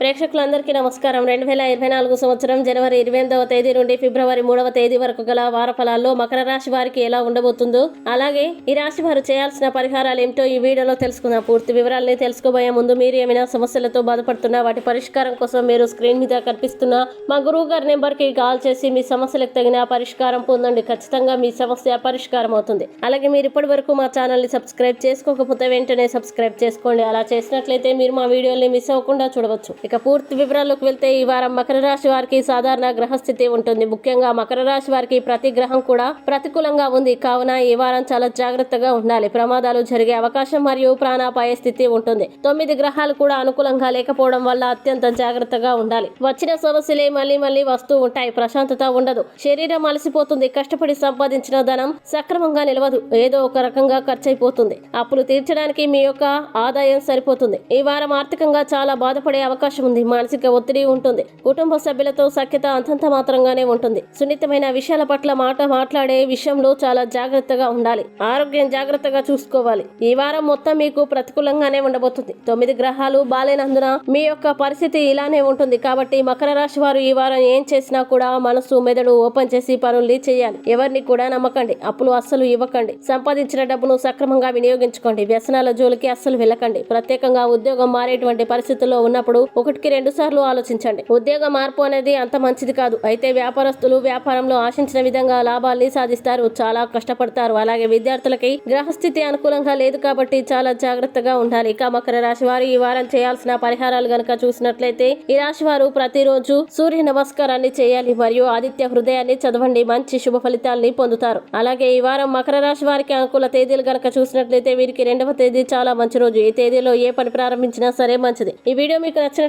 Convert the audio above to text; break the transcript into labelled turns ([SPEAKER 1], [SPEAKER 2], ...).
[SPEAKER 1] ప్రేక్షకులందరికీ నమస్కారం. రెండు వేల ఇరవై నాలుగు సంవత్సరం జనవరి ఇరవై ఎనిమిదవ తేదీ నుండి ఫిబ్రవరి మూడవ తేదీ వరకు గల వార ఫలాల్లో మకర రాశి వారికి ఎలా ఉండబోతుందో అలాగే ఈ రాశి వారు చేయాల్సిన పరిహారాలు ఏమిటో ఈ వీడియోలో తెలుసుకుందాం. పూర్తి వివరాలని తెలుసుకోబోయే ముందు మీరు ఏమైనా సమస్యలతో బాధపడుతున్నా వాటి పరిష్కారం కోసం మీరు స్క్రీన్ మీద కనిపిస్తున్న మా గురువు గారి నెంబర్కి కాల్ చేసి మీ సమస్యలకు తగిన పరిష్కారం పొందండి. ఖచ్చితంగా మీ సమస్య పరిష్కారం అవుతుంది. అలాగే మీరు ఇప్పటి వరకు మా ఛానల్ని సబ్స్క్రైబ్ చేసుకోకపోతే వెంటనే సబ్స్క్రైబ్ చేసుకోండి. అలా చేసినట్లయితే మీరు మా వీడియోని మిస్ అవ్వకుండా చూడవచ్చు. ఇక పూర్తి వివరాల్లోకి వెళ్తే ఈ వారం మకర రాశి వారికి సాధారణ గ్రహస్థితి ఉంటుంది. ముఖ్యంగా మకర రాశి వారికి ప్రతి గ్రహం కూడా ప్రతికూలంగా ఉంది. కావున ఈ వారం చాలా జాగ్రత్తగా ఉండాలి. ప్రమాదాలు జరిగే అవకాశం మరియు ప్రాణాపాయ స్థితి ఉంటుంది. తొమ్మిది గ్రహాలు కూడా అనుకూలంగా లేకపోవడం వల్ల అత్యంత జాగ్రత్తగా ఉండాలి. వచ్చిన సమస్యలే మళ్ళీ మళ్ళీ వస్తూ ఉంటాయి. ప్రశాంతత ఉండదు. శరీరం అలసిపోతుంది. కష్టపడి సంపాదించిన ధనం సక్రమంగా నిలవదు. ఏదో ఒక రకంగా ఖర్చయిపోతుంది అప్పులు తీర్చడానికి మీ యొక్క ఆదాయం సరిపోతుంది. ఈ వారం ఆర్థికంగా చాలా బాధపడే అవకాశం ఉంది. మానసిక ఒత్తిడి ఉంటుంది. కుటుంబ సభ్యులతో సఖ్యత అంతంత మాత్రంగానే ఉంటుంది. సున్నితమైన విషయాల పట్ల మాట మాట్లాడే విషయంలో చాలా జాగ్రత్తగా ఉండాలి. ఆరోగ్యం జాగ్రత్తగా చూసుకోవాలి. ఈ వారం మొత్తం మీకు ప్రతికూలంగానే ఉండబోతుంది. తొమ్మిది గ్రహాలు బాలేనందున మీ యొక్క పరిస్థితి ఇలానే ఉంటుంది. కాబట్టి మకర రాశి వారు ఈ వారం ఏం చేసినా కూడా మనసు మెదడు ఓపెన్ చేసి పనుల్ని చేయాలి. ఎవరిని కూడా నమ్మకండి. అప్పులు అస్సలు ఇవ్వకండి. సంపాదించిన డబ్బును సక్రమంగా వినియోగించుకోండి. వ్యసనాల జోలికి అస్సలు వెళ్ళకండి. ప్రత్యేకంగా ఉద్యోగం మారేటువంటి పరిస్థితుల్లో ఉన్నప్పుడు ఒకటికి రెండు సార్లు ఆలోచించండి. ఉద్యోగ మార్పు అనేది అంత మంచిది కాదు. అయితే వ్యాపారస్తులు వ్యాపారంలో ఆశించిన విధంగా లాభాల్ని సాధిస్తారు. చాలా కష్టపడతారు. అలాగే విద్యార్థులకి గ్రహస్థితి అనుకూలంగా లేదు కాబట్టి చాలా జాగ్రత్తగా ఉండాలి. ఇక మకర రాశి వారు ఈ వారం చేయాల్సిన పరిహారాలు గనక చూసినట్లయితే ఈ రాశి వారు ప్రతిరోజు సూర్య నమస్కారాన్ని చేయాలి. మరియు ఆదిత్య హృదయాన్ని చదవండి. మంచి శుభ ఫలితాల్ని పొందుతారు. అలాగే ఈ వారం మకర రాశి వారికి అనుకూల తేదీలు గనక చూసినట్లయితే వీరికి రెండవ తేదీ చాలా మంచి రోజు. ఈ తేదీలో ఏ పని ప్రారంభించినా సరే మంచిది. ఈ వీడియో మీకు నచ్చిన